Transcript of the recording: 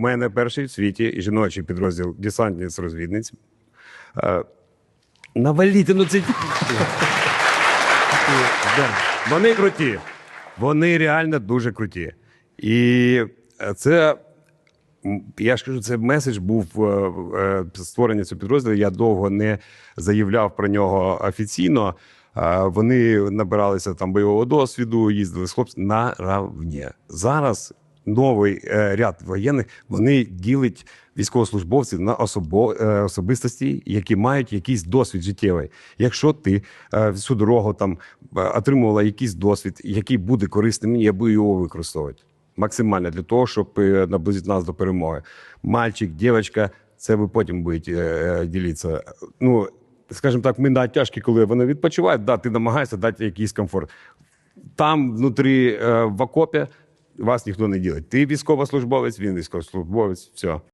мене перший в світі жіночий підрозділ десантниць розвідниць. Е, Наваліть, ну це. Вони круті. Вони реально дуже круті. І е, це, я ж кажу, це меседж був е, створення цього підрозділу. Я довго не заявляв про нього офіційно. Вони набиралися там бойового досвіду, їздили з хлопцями наравні. Зараз новий е, ряд воєнних вони ділять військовослужбовців на особо, е, особистості, які мають якийсь досвід життєвий. Якщо ти е, всю дорогу там отримувала якийсь досвід, який буде корисним, я буду його використовувати максимально для того, щоб наблизити нас до перемоги. Мальчик, дівчинка, це ви потім будете ділитися. Ну, скажімо так, ми на тяжкі, коли вони відпочивають, да, ти намагаєшся дати якийсь комфорт. Там внутрі в окопі вас ніхто не ділить. Ти військовослужбовець, він військовослужбовець, все.